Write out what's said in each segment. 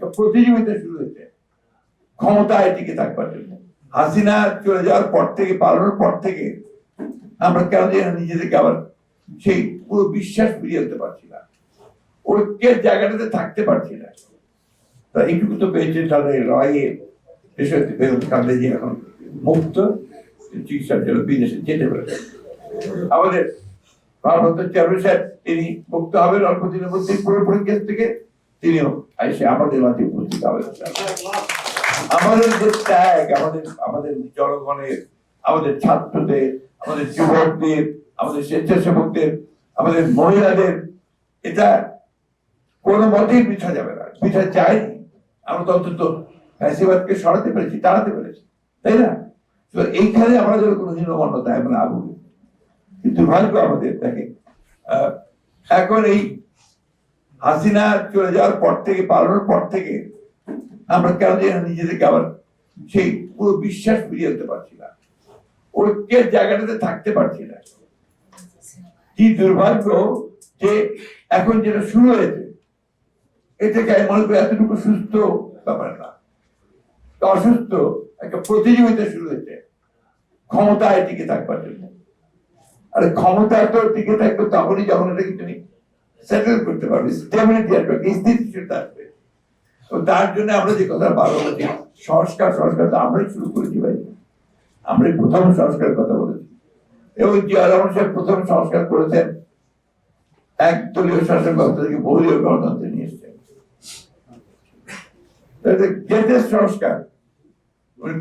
একটা প্রতিযোগিতা শুরু হয়েছে। ক্ষমতায় টিকে থাকবার জন্য। হাসিনা চলে যাওয়ার পর থেকে, পালানোর পর থেকে আমরা কেন যেন নিজেদেরকে আবার সেই পুরো বিশ্বাস ফিরিয়ে আনতে পারছি না। ঐক্যের জায়গাটাতে থাকতে পারছি না। তা এইটুকু তো পেয়েছে তাদের লড়াইয়ে বেরোতে কাঁদে যে এখন মুক্ত, চিকিৎসার জন্য বিদেশে যেতে পারে আমাদের ভারত চেয়ারম্যান সাহেব, তিনি মুক্ত হবেন অল্প দিনের মধ্যে পুরোপুরি কেস থেকে। তিনিও এসে আমাদের মাঝে উপস্থিত হবেন। আমাদের যে ত্যাগ, আমাদের আমাদের জনগণের, আমাদের ছাত্রদের, আমাদের যুবকদের, আমাদের স্বেচ্ছাসেবকদের, আমাদের মহিলাদের, এটা কোনো মতেই পিছা যাবে না। পিছা যায়নি। আমরা তো অন্তত ফ্যাসিবাদকে সরাতে পেরেছি, তাড়াতে পেরেছি, তাই না? তো এইখানে আমাদের কোনো হীনমন্যতা আমরা আগুন দুর্ভাগ্য আমাদের দেখে এখন এই হাসিনা চলে যাওয়ার পর থেকে, পালানোর পর থেকে আমরা কেন যেন নিজেদেরকে আবার সেই পুরো বিশ্বাস ফিরিয়ে আনতে পারছি না। ঐক্যের জায়গাটাতে থাকতে পারছি না। কি দুর্ভাগ্য যে এখন যেটা শুরু হয়েছে এটাকে আমি মনে করি এতটুকু সুস্থ ব্যাপার না। অসুস্থ একটা প্রতিযোগিতা শুরু হয়েছে, ক্ষমতায় টিকে থাকবার জন্য। আর ক্ষমতা তো টিকে থাকবে তখনই যখন এটাকে তুমি সেটেল করতে পারবে স্টেবিলিটি আসবে স্থিতিশীলতা আসবে। তো তার জন্য আমরা যে কথা বারবার বলছি, সংস্কার সংস্কার তো আমরাই শুরু করেছি ভাই। আমরাই প্রথম সংস্কারের কথা বলেছি। এবং জিয়া রহমান সাহেব প্রথম সংস্কার করেছেন, একদলীয় শাসন ব্যবস্থা থেকে বহুদলীয় গণতন্ত্রে নিয়ে এসছেন গ্রেটেস্ট সংস্কার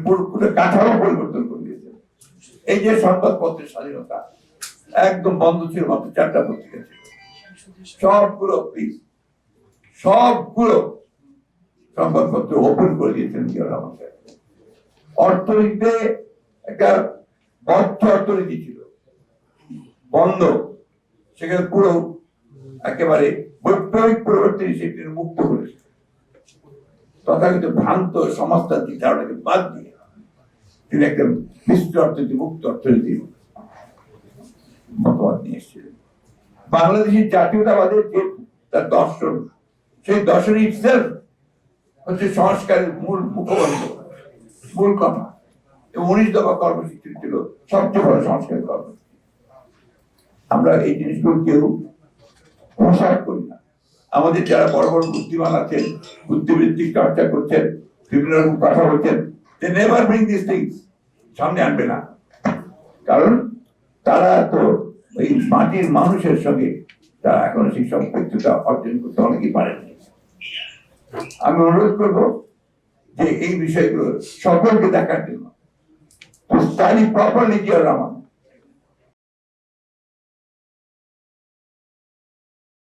পুরো কাঠামো পরিবর্তন করে দিয়েছেন। এই যে সংবাদপত্রের স্বাধীনতা, একদম বন্ধ ছিল মাত্র চারটা পত্রিকা ছিল। সবগুলো প্লিজ সবগুলো সংবাদপত্র ওপেন করে দিয়েছেন জিয়া রহমান অর্থনীতিতে একটা বদ্ধ অর্থনীতি ছিল। বন্ধ। সেখানে পুরো একেবারে বৈপ্লবিক পরিবর্তন সেটি মুক্ত করেছে। তথাকথিত ভ্রান্ত সমাজতান্ত্রিক ধারণাকে বাদ দিয়ে তিনি একটা মিশ্র অর্থনীতি, মুক্ত অর্থনীতি মতবাদ নিয়ে এসেছিলেন। বাংলাদেশের জাতীয়তাবাদের যে তার দর্শন, সেই দর্শন ইটসেলফ হচ্ছে সংস্কারের মূল মুখবন্ধ, মূল কথা। উনিশ দফা কর্মসূচি ছিল সবচেয়ে বড় সংস্কার কর্মসূচি। আমরা এই জিনিসগুলো কেউ প্রসার করি না। আমাদের যারা বড় বড় বুদ্ধিমান আছেন, বুদ্ধিবৃত্তিক চর্চা করছেন, বিভিন্ন রকম কথা বলছেন they never bring this things সামনে আনবে না। কারণ তারা তো এই মাটির মানুষের সঙ্গে তারা এখন সেই সম্পৃক্ততা অর্জন করতে অনেকেই পারেননি। আমি অনুরোধ করব যে এই বিষয়গুলো সকলকে দেখার জন্য। প্রপারলি জিয়া রহমান।